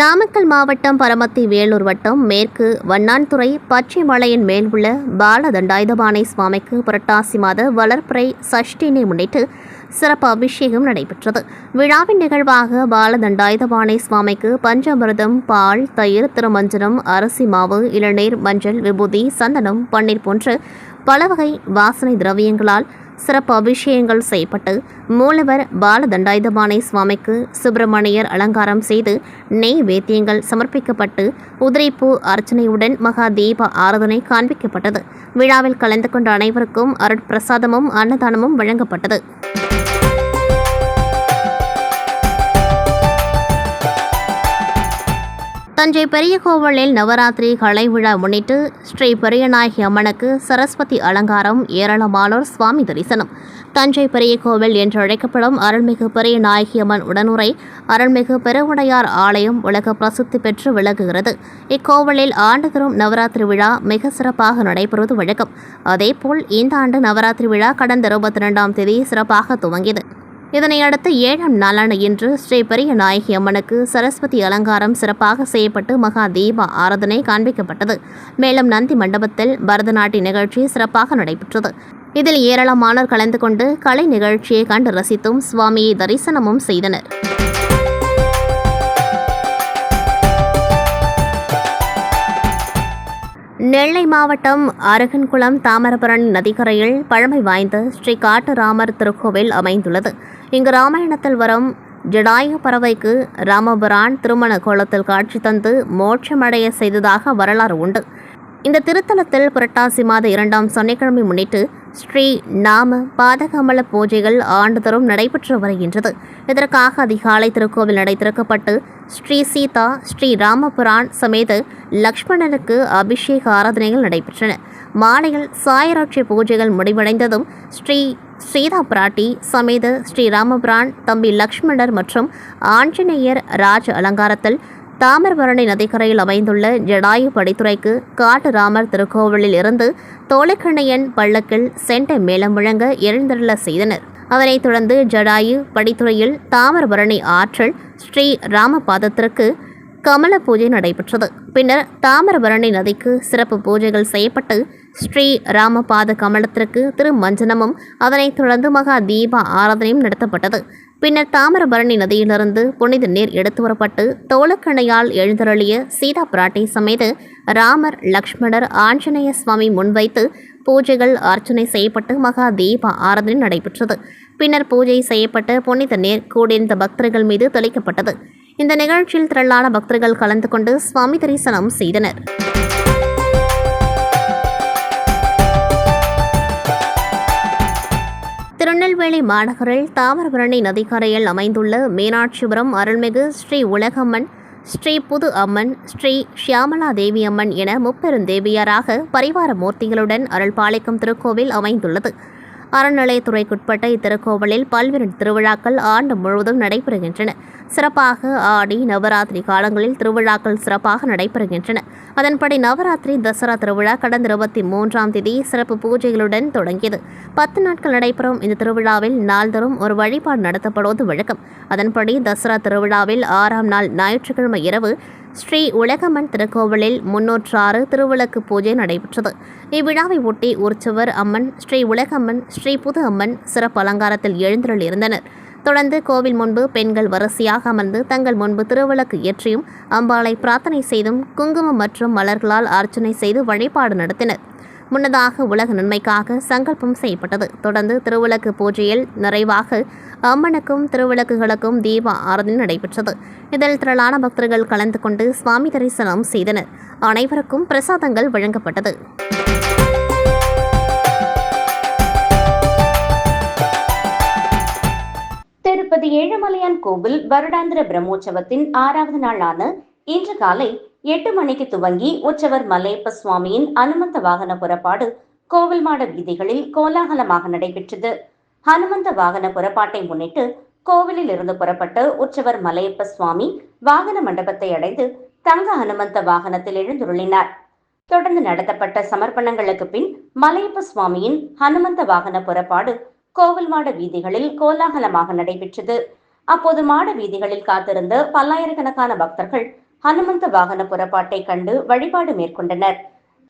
நாமக்கல் மாவட்டம் பரமத்தி வேலூர் வட்டம் மேற்கு வண்ணான்துறை பச்சைமலையின் மேல் உள்ள பாலதண்டாயுதபாணி சுவாமிக்கு புரட்டாசி மாத வளர்ப்புரை சஷ்டினை முன்னிட்டு சிறப்பு அபிஷேகம் நடைபெற்றது. விழாவின் நிகழ்வாக பாலதண்டாயுதபாணி சுவாமிக்கு பஞ்சமிரதம் பால் தயிர் திருமஞ்சனம் அரிசி மாவு இளநீர் மஞ்சள் விபூதி சந்தனம் பன்னீர் போன்ற பல வகை வாசனை திரவியங்களால் சிறப்பு அபிஷேகங்கள் செய்யப்பட்டு மூலவர் பாலதண்டாயுதபாணி சுவாமிக்கு சுப்பிரமணியர் அலங்காரம் செய்து நெய் வேத்தியங்கள் சமர்ப்பிக்கப்பட்டு உதிரைப்பூ அர்ச்சனையுடன் மகா தீப ஆராதனை காண்பிக்கப்பட்டது. விழாவில் கலந்து கொண்ட அனைவருக்கும் அருட்பிரசாதமும் அன்னதானமும் வழங்கப்பட்டது. தஞ்சை பெரிய கோவிலில் நவராத்திரி கலை விழா முன்னிட்டு ஸ்ரீ பெரியநாயகி அம்மனுக்கு சரஸ்வதி அலங்காரம் ஏராளமானோர் சுவாமி தரிசனம். தஞ்சை பெரிய கோவில் என்று அழைக்கப்படும் அருள்மிகு பெரிய நாயகி அம்மன் உடனுரை அருள்மிகு பெருவுடையார் ஆலயம் உலக பிரசித்தி பெற்று விளங்குகிறது. இக்கோவிலில் ஆண்டுதோறும் நவராத்திரி விழா மிக சிறப்பாக நடைபெறுவது வழக்கம். அதேபோல் இந்த ஆண்டு நவராத்திரி விழா கடந்த இருபத்தி ரெண்டாம் தேதி சிறப்பாக துவங்கியது. இதனையடுத்து ஏழாம் நாளான இன்று ஸ்ரீ பெரிய நாயகி அம்மனுக்கு சரஸ்வதி அலங்காரம் சிறப்பாக செய்யப்பட்டு மகா தீப ஆராதனை காண்பிக்கப்பட்டது. மேலும் நந்தி மண்டபத்தில் பரதநாட்டிய நிகழ்ச்சி சிறப்பாக நடைபெற்றது. இதில் ஏராளமானோர் கலந்து கொண்டு கலை நிகழ்ச்சியை கண்டு ரசித்தும் சுவாமியை தரிசனமும் செய்தனர். நெல்லை மாவட்டம் அருகன்குளம் தாமிரபரணி நதிக்கரையில் பழமை வாய்ந்த ஸ்ரீ காட்டுராமர் திருக்கோவில் அமைந்துள்ளது. இங்கு ராமாயணத்தில் வரும் ஜடாயு பறவைக்கு ராமபுரான் திருமண கோலத்தில் காட்சி தந்து மோட்சமடைய செய்ததாக வரலாறு உண்டு. இந்த திருத்தலத்தில் புரட்டாசி மாத இரண்டாம் சனிக்கிழமை முன்னிட்டு ஸ்ரீ நாம பாதகமல பூஜைகள் ஆண்டுதோறும் நடைபெற்று வருகின்றது. இதற்காக அதிகாலை திருக்கோவில் நடை திறக்கப்பட்டு ஸ்ரீ சீதா ஸ்ரீ ராமபுரான் சமேத லக்ஷ்மணனுக்கு அபிஷேக ஆராதனைகள் நடைபெற்றன. மாலையில் சாயராட்சி பூஜைகள் முடிவடைந்ததும் ஸ்ரீ சீதா பிராட்டி சமேத ஸ்ரீ ராமபுரான் தம்பி லக்ஷ்மணர் மற்றும் ஆஞ்சநேயர் ராஜ அலங்காரத்தில் தாமிரபரணி நதிக்கரையில் அமைந்துள்ள ஜடாயு படித்துறைக்கு காட்டுராமர் திருக்கோவிலில் இருந்து தோலைக்கண்ணையன் பள்ளக்கில் சென்டை மேளம் முழங்க எழுந்தருள செய்தனர். அதனைத் தொடர்ந்து ஜடாயு படித்துறையில் தாமிரபரணி ஆற்றல் ஸ்ரீ ராமபாதத்திற்கு கமல பூஜை நடைபெற்றது. பின்னர் தாமிரபரணி நதிக்கு சிறப்பு பூஜைகள் செய்யப்பட்டு ஸ்ரீ ராமபாத கமலத்திற்கு திருமஞ்சனமும் அதனைத் தொடர்ந்து மகா தீப ஆராதனையும் நடத்தப்பட்டது. பின்னர் தாமிரபரணி நதியிலிருந்து புனித நீர் எடுத்து வரப்பட்டு தோளக்கணையால் எழுந்தருளிய சீதா பிராட்டி சமேத ராமர் லக்ஷ்மணர் ஆஞ்சநேய சுவாமி முன்வைத்து பூஜைகள் அர்ச்சனை செய்யப்பட்டு மகா தீப ஆராதனை நடைபெற்றது. பின்னர் பூஜை செய்யப்பட்ட புனித நீர் கூடியிருந்த பக்தர்கள் மீது தெளிக்கப்பட்டது. இந்த நிகழ்ச்சியில் திரளான பக்தர்கள் கலந்து கொண்டு சுவாமி தரிசனம் செய்தனர். திருநெல்வேலி மாநகரில் தாமிரபரணி நதிக்கரையில் அமைந்துள்ள மீனாட்சிபுரம் அருள்மிகு ஸ்ரீ உலகம்மன் ஸ்ரீ புது அம்மன் ஸ்ரீ ஷியாமலா தேவி அம்மன் என முப்பெருந்தேவியராக பரிவார மூர்த்திகளுடன் அருள்பாலிக்கும் திருக்கோவில் அமைந்துள்ளது. அறநிலையத்துறைக்குட்பட்ட இத்திருக்கோவிலில் பல்வேறு திருவிழாக்கள் ஆண்டு முழுவதும் நடைபெறுகின்றன. சிறப்பாக ஆடி நவராத்திரி காலங்களில் திருவிழாக்கள் சிறப்பாக நடைபெறுகின்றன. அதன்படி நவராத்திரி தசரா திருவிழா கடந்த இருபத்தி மூன்றாம் தேதி சிறப்பு பூஜைகளுடன் தொடங்கியது. பத்து நாட்கள் நடைபெறும் இந்த திருவிழாவில் நாள்தோறும் ஒரு வழிபாடு நடத்தப்படுவது வழக்கம். அதன்படி தசரா திருவிழாவில் ஆறாம் நாள் ஞாயிற்றுக்கிழமை இரவு ஸ்ரீ உலகம்மன் திருக்கோவிலில் முன்னூற்றாறு திருவிளக்கு பூஜை நடைபெற்றது. இவ்விழாவை ஒட்டி உற்சவர் அம்மன் ஸ்ரீ உலகம்மன் ஸ்ரீ புது அம்மன் சிறப்பு அலங்காரத்தில் எழுந்தருள் இருந்தனர். தொடர்ந்து கோவில் முன்பு பெண்கள் வரிசையாக அமர்ந்து தங்கள் முன்பு திருவிளக்கு ஏற்றியும் அம்பாளை பிரார்த்தனை செய்தும் குங்குமம் மற்றும் மலர்களால் அர்ச்சனை செய்து வழிபாடு நடத்தினர். முன்னதாக உலக நன்மைக்காக சங்கல்பம் செய்யப்பட்டது. தொடர்ந்து திருவிளக்கு பூஜையில் நிறைவாக அம்மனுக்கும் திருவிளக்குகளுக்கும் தீப ஆராதனை நடைபெற்றது. இதில் திரளான பக்தர்கள் கலந்து கொண்டு சுவாமி தரிசனம் செய்தனர். அனைவருக்கும் பிரசாதங்கள் வழங்கப்பட்டது. திருப்பதி ஏழுமலையான் கோவில் வருடாந்திர பிரம்மோற்சவத்தின் ஆறாவது நாளான இன்று காலை எட்டு மணிக்கு துவங்கி உற்சவர் மலையப்ப சுவாமியின் அனுமந்த வாகன புறப்பாடு கோவில் மாட வீதிகளில் கோலாகலமாக நடைபெற்றது. ஹனுமந்த வாகன புறப்பாட்டை முன்னிட்டு கோவிலில் இருந்து புறப்பட்டு உற்சவர் மலையப்ப சுவாமி வாகன மண்டபத்தை அடைந்து தங்க ஹனுமந்த வாகனத்தில் எழுந்துருளினார். தொடர்ந்து நடத்தப்பட்ட சமர்ப்பணங்களுக்கு பின் மலையப்ப சுவாமியின் ஹனுமந்த வாகன புறப்பாடு கோவில் மாட வீதிகளில் கோலாகலமாக நடைபெற்றது. அப்போது மாட வீதிகளில் காத்திருந்த பல்லாயிரக்கணக்கான பக்தர்கள் ஹனுமந்த வாகன புறப்பாட்டை கண்டு வழிபாடு மேற்கொண்டனர்.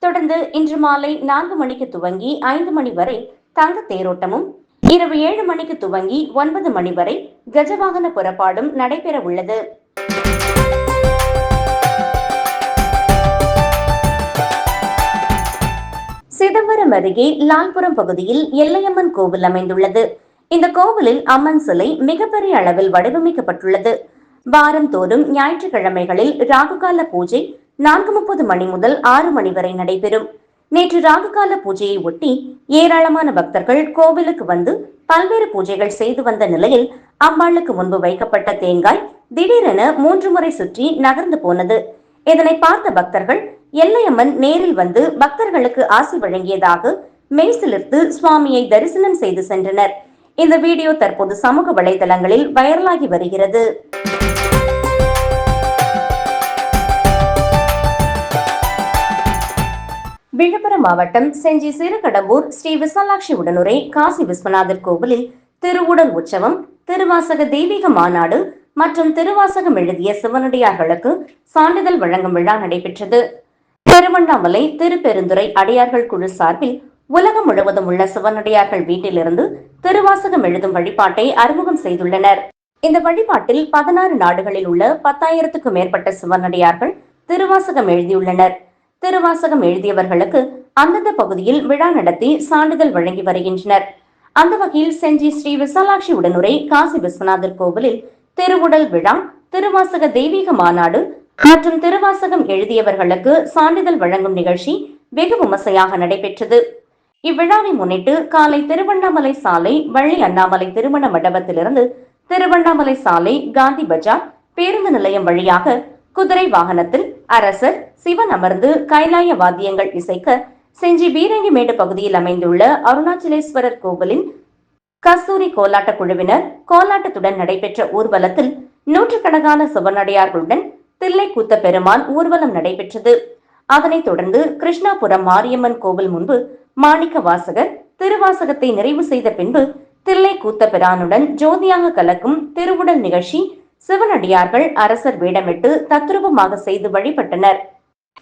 தொடர்ந்து இன்று மாலை நான்கு மணிக்கு துவங்கி ஐந்து மணி வரை தங்க தேரோட்டமும் இரவு ஏழு மணிக்கு துவங்கி ஒன்பது மணி வரை கஜவாகன புறப்பாடும் நடைபெற உள்ளது. சிதம்பரம் அருகே லால்புரம் பகுதியில் எல்லையம்மன் கோவில் அமைந்துள்ளது. இந்த கோவிலில் அம்மன் சிலை மிகப்பெரிய அளவில் வடிவமைக்கப்பட்டுள்ளது. வாரந்தோறும் ஞாயிற்றுக்கிழமைகளில் ராகுகால பூஜை நான்கு முப்பது மணி முதல் ஆறு மணி வரை நடைபெறும். நேற்று ராகுகால பூஜையை ஒட்டி ஏராளமான பக்தர்கள் கோவிலுக்கு வந்து பல்வேறு பூஜைகள் செய்து வந்த நிலையில் அம்பாளுக்கு முன்பு வைக்கப்பட்ட தேங்காய் திடீரென மூன்று முறை சுற்றி நகர்ந்து போனது. இதனை பார்த்த பக்தர்கள் எல்லையம்மன் நேரில் வந்து பக்தர்களுக்கு ஆசி வழங்கியதாக மெய்சிலிர்த்து சுவாமியை தரிசனம் செய்து சென்றனர். இந்த வீடியோ தற்போது சமூக வலைதளங்களில் வைரலாகி வருகிறது. விழுப்புரம் மாவட்டம் செஞ்சி சிறுகடம்பூர் ஸ்ரீ விசாலாட்சி உடனுரை காசி விஸ்வநாதர் கோவிலில் திருவுடல் உற்சவம் திருவாசக தெய்வீக மாநாடு மற்றும் திருவாசகம் எழுதிய சிவனடியார்களுக்கு சான்றிதழ் வழங்கும் விழா நடைபெற்றது. திருவண்ணாமலை திருப்பெருந்துறை அடியார்கள் குழு சார்பில் உலகம் முழுவதும் உள்ள சிவனடியார்கள் வீட்டிலிருந்து திருவாசகம் எழுதும் வழிபாட்டை அறிமுகம் செய்துள்ளனர். இந்த வழிபாட்டில் பதினாறு நாடுகளில் உள்ள பத்தாயிரத்துக்கும் மேற்பட்ட சிவனடியார்கள் திருவாசகம் எழுதியுள்ளனர். திருவாசகம் எழுதியவர்களுக்கு அந்தந்த பகுதியில் விழா நடத்தி சான்றிதழ் வழங்கி வருகின்றனர். அந்த வகையில் செஞ்சி ஸ்ரீ விசாலாட்சி உடனுரை காசி விஸ்வநாதர் கோவிலில் திருவுடல் விழா திருவாசக தெய்வீக மாநாடு மற்றும் திருவாசகம் எழுதியவர்களுக்கு சான்றிதழ் வழங்கும் நிகழ்ச்சி வெகு விமர்சையாக நடைபெற்றது. இவ்விழாவை முன்னிட்டு காலை திருவண்ணாமலை சாலை வள்ளி அண்ணாமலை திருமண மண்டபத்திலிருந்து திருவண்ணாமலை சாலை காந்தி பஜார் பேருந்து நிலையம் வழியாக குதிரை வாகனத்தில் அரசர் சிவன் அமர்ந்து கைலாய வாத்தியங்கள் இசைக்க செஞ்சி பீரங்கிமேடு பகுதியில் அமைந்துள்ள அருணாச்சலேஸ்வரர் கோவிலின் கஸ்தூரி கோலாட்ட குழுவினர் கோலாட்டத்துடன் நடைபெற்ற ஊர்வலத்தில் நூற்றுக்கணக்கான சிவனடியார்களுடன் தில்லை கூத்த பெருமான் ஊர்வலம் நடைபெற்றது. அதனைத் தொடர்ந்து கிருஷ்ணாபுரம் மாரியம்மன் கோவில் முன்பு மாணிக்க வாசகர் திருவாசகத்தை நிறைவு செய்த பின்பு தில்லை கூத்த பிரானுடன் ஜோதியாக கலக்கும் திருவுடல் நிகழ்ச்சி சிவனடியார்கள் அரசர் வேடமிட்டு தத்ரூபமாக செய்து வழிபட்டனர்.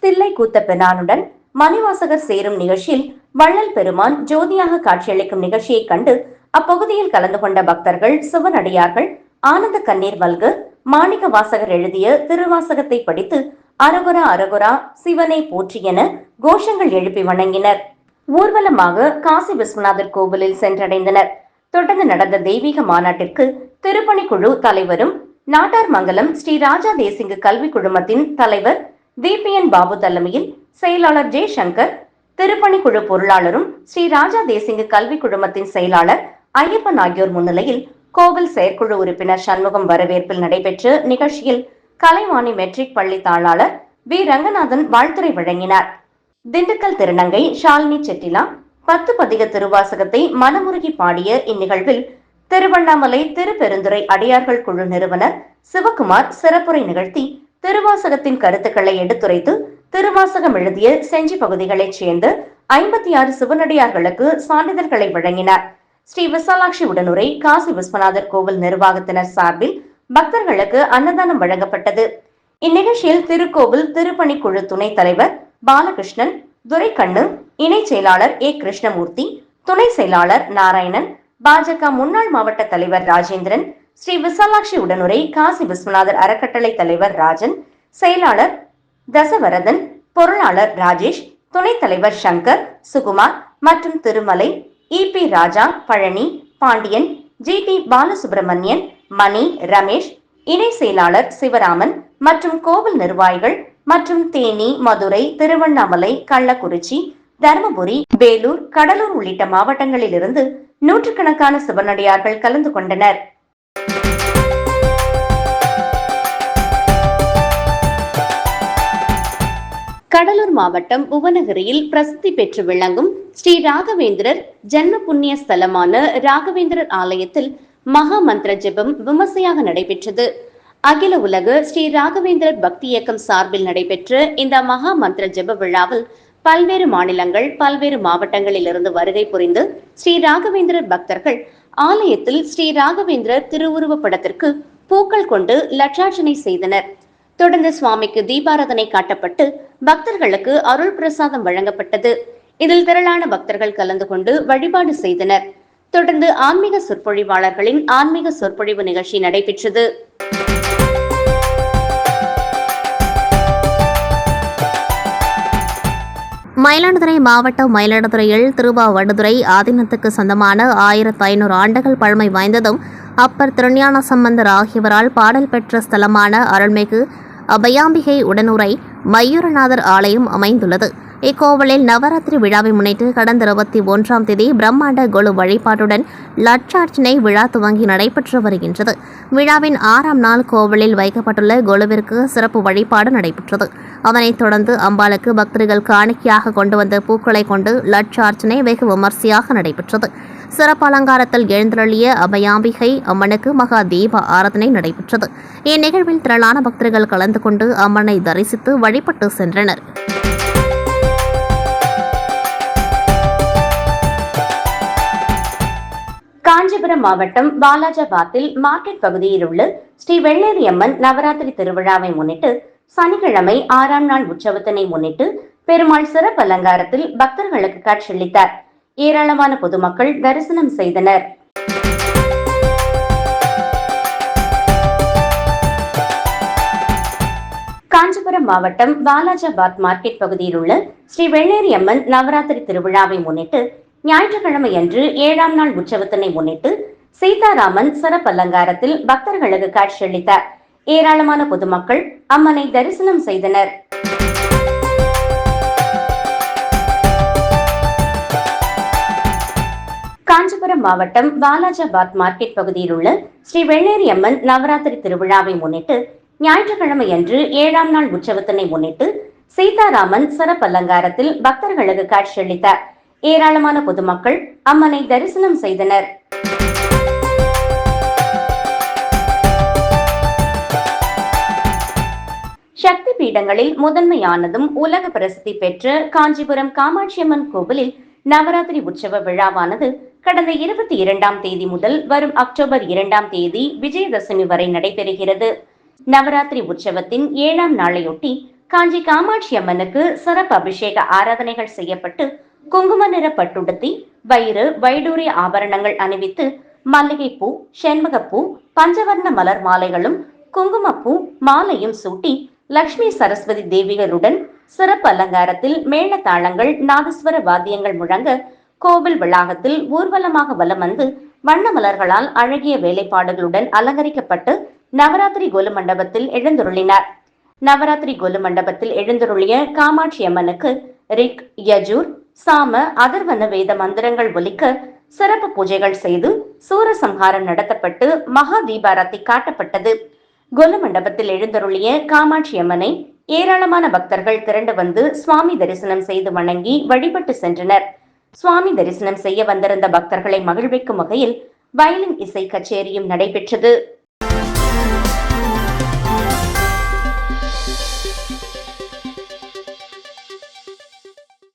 தில்லை கூத்த பிரானுடன் மணிவாசகர் சேரும் நிகழ்ச்சியில் வள்ளல் பெருமான் ஜோதியாக காட்சியளிக்கும் நிகழ்ச்சியை கண்டு அப்பகுதியில் கலந்து கொண்ட பக்தர்கள் சிவனடியார்கள் ஆனந்த கண்ணீர் மல்க மாணிக்க வாசகர் எழுதிய திருவாசகத்தை படித்து அரகுரா அரகுரா சிவனை போற்றி என கோஷங்கள் எழுப்பி வணங்கினர். ஊர்வலமாக காசி விஸ்வநாதர் கோவிலில் சென்றடைந்தனர். தொடர்ந்து நடந்த தெய்வீக மாநாட்டிற்கு திருப்பணிக்குழு தலைவரும் நாட்டார் மங்கலம் ஸ்ரீ ராஜா தேசிங்கு கல்வி குழுமத்தின் தலைவர் விபிஎன் பாபு தலைமையில் செயலாளர் ஜெய் சங்கர் திருப்பணிக்குழு பொருளாளரும் ஸ்ரீ ராஜா தேசிங்கு கல்வி குழுமத்தின் செயலாளர் ஐயப்பன் ஆகியோர் முன்னிலையில் கோவில் செயற்குழு உறுப்பினர் சண்முகம் வரவேற்பில் நடைபெற்ற நிகழ்ச்சியில் கலைவாணி மெட்ரிக் பள்ளி தாளாளர் வி. ரங்கநாதன் வாழ்த்துரை வழங்கினார். திண்டுக்கல் திருநங்கை ஷாலினி செட்டிலா பத்து பதிக திருவாசகத்தை மனமுருகி பாடிய இந்நிகழ்வில் திருவண்ணாமலை திருப்பெருந்துறை அடியார்கள் குழு நிறுவனர் சிவகுமார் சிறப்புரை நிகழ்த்தி திருவாசகத்தின் கருத்துக்களை எடுத்துரைத்து திருவாசகம் எழுதிய செஞ்சி பகுதிகளைச் சேர்ந்த ஐம்பத்தி ஆறு சிவனடியார்களுக்கு சான்றிதழ்களை வழங்கினார். ஸ்ரீ விசாலாட்சி உடனுரை காசி விஸ்வநாதர் கோவில் நிர்வாகத்தினர் சார்பில் பக்தர்களுக்கு அன்னதானம் வழங்கப்பட்டது. இந்நிகழ்ச்சியில் திருக்கோவில் திருப்பணிக்குழு துணைத் தலைவர் பாலகிருஷ்ணன் துரைக்கண்ணு இணை செயலாளர் ஏ. கிருஷ்ணமூர்த்தி துணை செயலாளர் நாராயணன் பாஜக முன்னாள் மாவட்ட தலைவர் ராஜேந்திரன் ஸ்ரீ விசாலாட்சி உடனுரை காசி விஸ்வநாதர் அறக்கட்டளை தலைவர் ராஜன் செயலாளர் தசவரதன் பொருளாளர் ராஜேஷ் துணைத் தலைவர் சங்கர் சுகுமார் மற்றும் Tirumalai EB Raja Palani Pandiyan G T Balasubramanian Mani Ramesh இணை செயலாளர் சிவராமன் மற்றும் கோவில் நிர்வாகிகள் மற்றும் தேனி மதுரை திருவண்ணாமலை கள்ளக்குறிச்சி தருமபுரி வேலூர் கடலூர் உள்ளிட்ட மாவட்டங்களிலிருந்து நூற்றுக்கணக்கான சிவனடியார்கள் கலந்து கொண்டனர். கடலூர் மாவட்டம் புவனகிரியில் பிரசித்தி பெற்று விளங்கும் ஸ்ரீ ராகவேந்திரர் ஜென்ம புண்ணிய ஸ்தலமான ராகவேந்திரர் ஆலயத்தில் மகா மந்திர ஜெபம் விமர்சையாக நடைபெற்றது. அகில உலக ஸ்ரீ ராகவேந்திரர் பக்தி இயக்கம் சார்பில் நடைபெற்ற இந்த மகா மந்திர ஜெப விழாவில் பல்வேறு மாநிலங்கள் பல்வேறு மாவட்டங்களில் இருந்து வருகை புரிந்து ஸ்ரீ ராகவேந்திரர் பக்தர்கள் ஆலயத்தில் ஸ்ரீ ராகவேந்திரர் திருவுருவ படத்திற்கு பூக்கள் கொண்டு லட்சார்ச்சனை செய்தனர். தொடர்ந்து சுவாமிக்கு தீபாராதனை காட்டப்பட்டு பக்தர்களுக்கு அருள் பிரசாதம் வழங்கப்பட்டது. இதில் திரளான பக்தர்கள் கலந்து கொண்டு வழிபாடு செய்தனர். தொடர்ந்து ஆன்மீக சொற்பொழிவாளர்களின் ஆன்மீக சொற்பொழிவு நிகழ்ச்சி நடைபெற்றது. மயிலாடுதுறை மாவட்டம் மயிலாடுதுறையில் திருவாவடுதுறை ஆதீனத்துக்கு சொந்தமான ஆயிரத்து ஐநூறு ஆண்டுகள் பழமை வாய்ந்ததும் அப்பர் திருஞான சம்பந்தர் ஆகியவரால் பாடல் பெற்ற ஸ்தலமான அருள்மிகு அபயாம்பிகை உடனுரை மயூரநாதர் ஆலயம் அமைந்துள்ளது. இக்கோவிலில் நவராத்திரி விழாவை முன்னிட்டு கடந்த இருபத்தி ஒன்றாம் தேதி பிரம்மாண்ட கொலு வழிபாட்டுடன் லட்சார்ச்சனை விழா துவங்கி நடைபெற்று வருகின்றது. விழாவின் ஆறாம் நாள் கோவிலில் வைக்கப்பட்டுள்ள கொலுவிற்கு சிறப்பு வழிபாடு நடைபெற்றது. அதனைத் தொடர்ந்து அம்பாளுக்கு பக்தர்கள் காணிக்கையாக கொண்டு வந்த பூக்களை கொண்டு லட்சார்ச்சனை வெகு விமர்சையாக நடைபெற்றது. சிறப்பு அலங்காரத்தில் எழுந்தருளிய அபயாம்பிகை அம்மனுக்கு மகா தீப ஆராதனை நடைபெற்றது. இந்நிகழ்வில் திரளான பக்தர்கள் கலந்து கொண்டு அம்மனை தரிசித்து வழிபட்டு சென்றனர். காஞ்சிபுரம் மாவட்டம் பாலாஜாபாத்தில் மார்க்கெட் பகுதியில் உள்ள ஸ்ரீ வெள்ளேரியம்மன் நவராத்திரி திருவிழாவை முன்னிட்டு சனிக்கிழமை ஆறாம் நாள் உற்சவத்தினை முன்னிட்டு பெருமாள் சிறப்பு அலங்காரத்தில் பக்தர்களுக்கு காட்சியளித்தார் ஏராளமான பொதுமக்கள் தரிசனம் செய்தனர். காஞ்சிபுரம் மாவட்டம் பாலாஜாபாத் மார்க்கெட் பகுதியில் உள்ள ஸ்ரீ வெள்ளேரி அம்மன் நவராத்திரி திருவிழாவை முன்னிட்டு ஞாயிற்றுக்கிழமை அன்று ஏழாம் நாள் உற்சவத்தினை முன்னிட்டு சீதாராமன் சிறப்பு அலங்காரத்தில் பக்தர்களுக்கு காட்சியளித்தார். ஏராளமான பொதுமக்கள் அம்மனை தரிசனம் செய்தனர். காஞ்சிபுரம் மாவட்டம் வாலாஜாபாத் மார்க்கெட் பகுதியில் உள்ள ஸ்ரீ வெள்ளேரி அம்மன் நவராத்திரி திருவிழாவை முன்னிட்டு ஞாயிற்றுக்கிழமை அன்று ஏழாம் நாள் உற்சவத்தினை முன்னிட்டு சீதாராமன் சிறப்பு அலங்காரத்தில் பக்தர்களுக்கு காட்சியளித்தார் ஏராளமான பொதுமக்கள் அம்மனை தரிசனம் செய்தனர். சக்தி பீடங்களில் முதன்மையானதும் உலக பிரசித்தி பெற்ற காஞ்சிபுரம் காமாட்சியம்மன் கோவிலில் நவராத்திரி உற்சவ விழாவானது கடந்த இருபத்தி இரண்டாம் தேதி முதல் வரும் அக்டோபர் இரண்டாம் தேதி விஜயதசமி வரை நடைபெறுகிறது. நவராத்திரி உற்சவத்தின் ஏழாம் நாளையொட்டி காஞ்சி காமாட்சி அம்மனுக்கு சிறப்பு அபிஷேக ஆராதனைகள் செய்யப்பட்டு குங்கும நிற பட்டுடுத்தி வயிறு வைடூரிய ஆபரணங்கள் அணிவித்து மல்லிகைப்பூ செண்பகப்பூ பஞ்சவர்ண மலர் மாலைகளும் குங்குமப்பூ மாலையும் சூட்டி லக்ஷ்மி சரஸ்வதி தேவிகளுடன் சிறப்பு அலங்காரத்தில் மேள தாளங்கள் நாதஸ்வர வாத்தியங்கள் முழங்க கோவில் வளாகத்தில் ஊர்வலமாக வலம் வந்து வண்ண மலர்களால் அழகிய வேலைப்பாடுகளுடன் அலங்கரிக்கப்பட்டு நவராத்திரி கோல மண்டபத்தில் எழுந்துருளினார். நவராத்திரி கோல மண்டபத்தில் எழுந்துருளிய காமாட்சி அம்மனுக்கு ரிக் யஜூர் சாம அதர்வன வேத மந்திரங்கள் ஒலிக்க சிறப்பு பூஜைகள் செய்து சூரசம்ஹாரம் நடத்தப்பட்டு மகா தீபாரத்தி காட்டப்பட்டது. கொலு மண்டபத்தில் எழுந்தருளிய காமாட்சி அம்மனை ஏராளமான பக்தர்கள் திரண்டு வந்து சுவாமி தரிசனம் செய்து வணங்கி வழிபட்டு சென்றனர். சுவாமி தரிசனம் செய்ய வந்திருந்த பக்தர்களை மகிழ்விக்கும் வகையில் வயலின் இசை கச்சேரியும் நடைபெற்றது.